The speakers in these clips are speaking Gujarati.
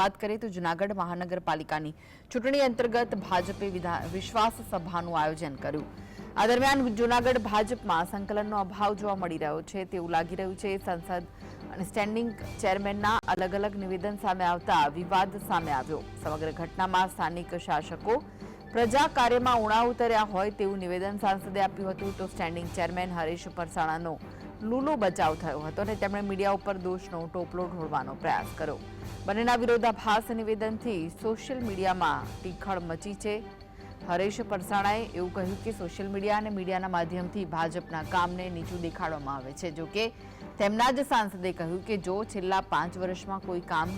વાત કરીએ તો જૂનાગઢ મહાનગરપાલિકાની ચૂંટણી અંતર્ગત ભાજપે વિશ્વાસ સભાનું આયોજન કર્યું. આ દરમિયાન જૂનાગઢ ભાજપમાં સંકલનનો અભાવ જોવા મળી રહ્યો છે તેવું લાગી રહ્યું છે. સંસદ અને સ્ટેન્ડિંગ ચેરમેનના અલગ અલગ નિવેદન સામે આવતા વિવાદ સામે આવ્યો. સમગ્ર ઘટનામાં સ્થાનિક શાસકો પ્રજા કાર્યમાં ઉણા ઉતર્યા હોય તેવું નિવેદન સાંસદે આપ્યું હતું. તો સ્ટેન્ડિંગ ચેરમેન હરીશ પરસાણાનો લૂલો બચાવ થયો હતો અને તેમણે મીડિયા ઉપર દોષનો ટોપલો ઢોળવાનો પ્રયાસ કર્યો. બંનેના વિરોધાભાસ નિવેદનથી સોશિયલ મીડિયામાં ટીખળ મચી છે. હરેશ પરસાણાએ એવું કહ્યું કે સોશિયલ મીડિયા અને મીડિયાના માધ્યમથી ભાજપના કામને નીચું દેખાડવામાં આવે છે. જો કે તેમના જ સાંસદે કહ્યું કે જો છેલ્લા પાંચ વર્ષમાં કોઈ કામ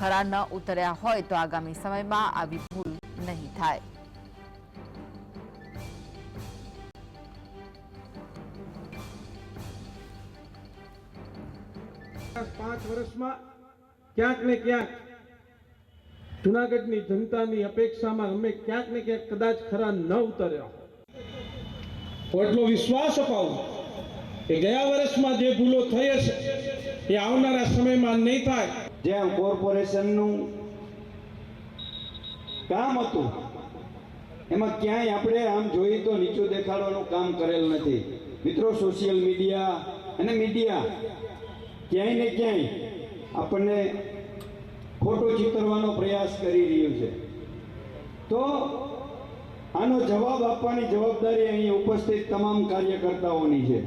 ખરા ન ઉતર્યા હોય તો આગામી સમયમાં આવી ભૂલ નહીં થાય. પાંચ વર્ષમાં ક્યાંક ને ક્યાંક જુનાગઢની જનતાની અપેક્ષામાં અમે ક્યાંક ને ક્યાંક કદાચ ખરા ન ઉતર્યા એટલો વિશ્વાસ અપાવું કે ગયા વર્ષમાં જે ભૂલો થઈ હશે એ આવનારા સમયમાં નહીં થાય. જ્યાં કોર્પોરેશનનું કામ હતું એમાં ક્યાંય આપણે આમ જોઈએ તો નીચું દેખાડવાનું કામ કરેલ નથી. મિત્રો સોશિયલ મીડિયા અને મીડિયા ક્યાંય ને ક્યાંય આપણને ખોટો ચિતરવાનો પ્રયાસ કરી રહ્યું છે. તો આનો જવાબ આપવાની જવાબદારી અહીં ઉપસ્થિત તમામ કાર્યકર્તાઓની છે.